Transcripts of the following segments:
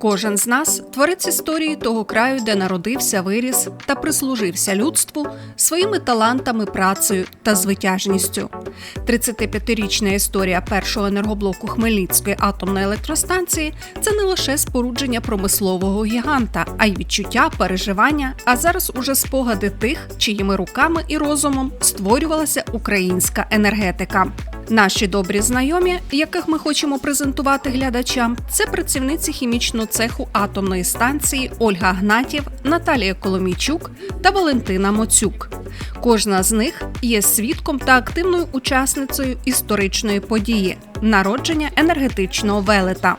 Кожен з нас творець історії того краю, де народився, виріс та прислужився людству своїми талантами, працею та звитяжністю. 35-річна історія першого енергоблоку Хмельницької атомної електростанції це не лише спорудження промислового гіганта, а й відчуття, переживання, а зараз уже спогади тих, чиїми руками і розумом створювалася українська енергетика. Наші добрі знайомі, яких ми хочемо презентувати глядачам, це працівниці хімічного цеху атомної станції Ольга Гнатів, Наталія Коломійчук та Валентина Моцюк. Кожна з них є свідком та активною учасницею історичної події народження енергетичного велета.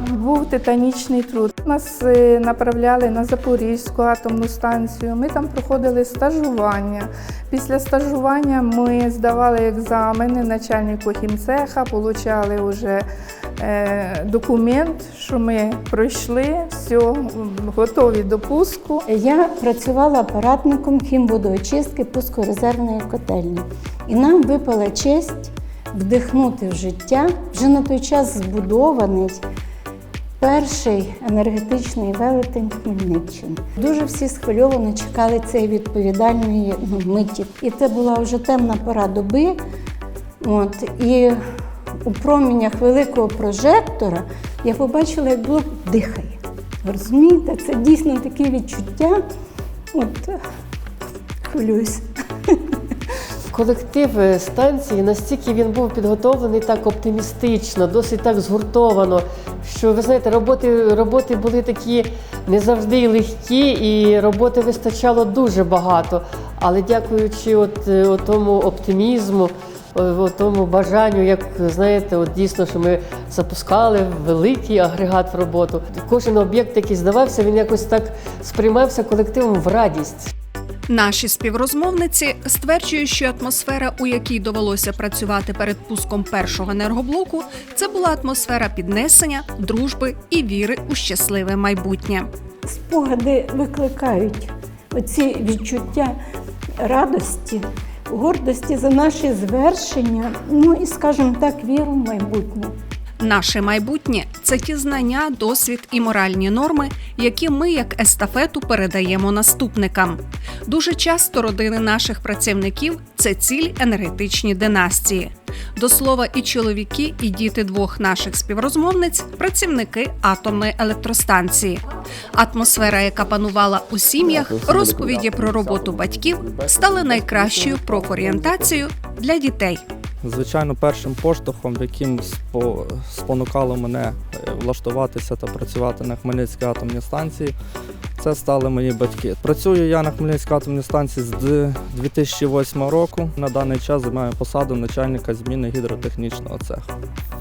Був титанічний труд. Нас е, направляли на Запорізьку атомну станцію. Ми там проходили стажування. Після стажування ми здавали екзамени начальнику хімцеха, отримали вже е, документ, що ми пройшли, все, готові до пуску. Я працювала апаратником хімводоочистки пускорезервної котельні. І нам випала честь вдихнути в життя вже на той час збудований перший енергетичний велетень Хмельниччини. Дуже всі схвильовано чекали цієї відповідальної ну, миті. І це була вже темна пора доби. От, і у промінях великого прожектора я побачила, як блок дихає. Розумієте, це дійсно таке відчуття. От хвилююсь. Колектив станції настільки він був підготовлений так оптимістично, досить так згуртовано. Що ви знаєте, роботи, роботи були такі не завжди легкі, і роботи вистачало дуже багато. Але дякуючи от, е, от тому оптимізму, от тому бажанню, як знаєте, от дійсно, що ми запускали великий агрегат в роботу. Кожен об'єкт, який здавався, він якось так сприймався колективом в радість. Наші співрозмовниці стверджують, що атмосфера, у якій довелося працювати перед пуском першого енергоблоку, це була атмосфера піднесення, дружби і віри у щасливе майбутнє. Спогади викликають оці відчуття радості, гордості за наші звершення, ну і, скажімо так, віру в майбутнє. Наше майбутнє це ті знання, досвід і моральні норми, які ми, як естафету, передаємо наступникам. Дуже часто родини наших працівників це ціль енергетичні династії. До слова, і чоловіки, і діти двох наших співрозмовниць працівники атомної електростанції. Атмосфера, яка панувала у сім'ях, розповіді про роботу батьків стали найкращою профорієнтацією для дітей. Звичайно, першим поштовхом, яким спо- спонукало мене е, влаштуватися та працювати на Хмельницькій атомній станції, це стали мої батьки. Працюю я на Хмельницькій атомній станції з 2008 року. На даний час займаю посаду начальника зміни гідротехнічного цеху.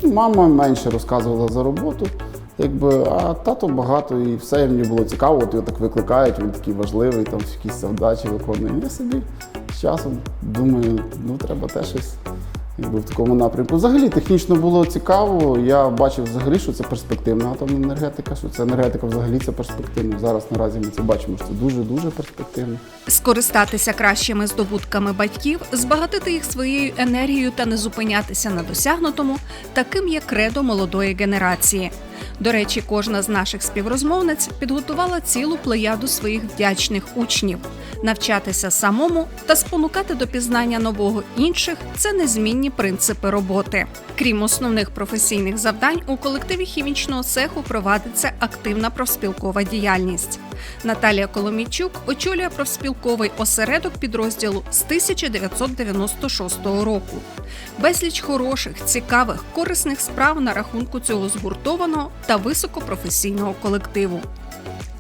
Мама менше розказувала за роботу, якби, а тато багато і все мені було цікаво, от його так викликають, він такий важливий, там якісь завдачі виконує. Я собі з часом думаю, ну треба теж щось якби, в такому напрямку. Взагалі технічно було цікаво. Я бачив взагалі, що це перспективна атомна енергетика, що це енергетика взагалі це перспективно. Зараз наразі ми це бачимо, що це дуже-дуже перспективно. Скористатися кращими здобутками батьків, збагатити їх своєю енергією та не зупинятися на досягнутому, таким є кредо молодої генерації. До речі, кожна з наших співрозмовниць підготувала цілу плеяду своїх вдячних учнів. Навчатися самому та спонукати до пізнання нового інших це незмінні принципи роботи. Крім основних професійних завдань, у колективі хімічного цеху провадиться активна профспілкова діяльність. Наталія Коломійчук очолює профспілковий осередок підрозділу з 1996 року. Безліч хороших, цікавих, корисних справ на рахунку цього згуртованого та високопрофесійного колективу.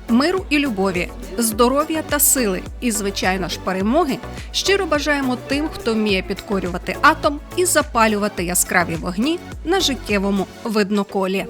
Миру і любові, здоров'я та сили, і, звичайно ж, перемоги щиро бажаємо тим, хто вміє підкорювати атом і запалювати яскраві вогні на життєвому видноколі.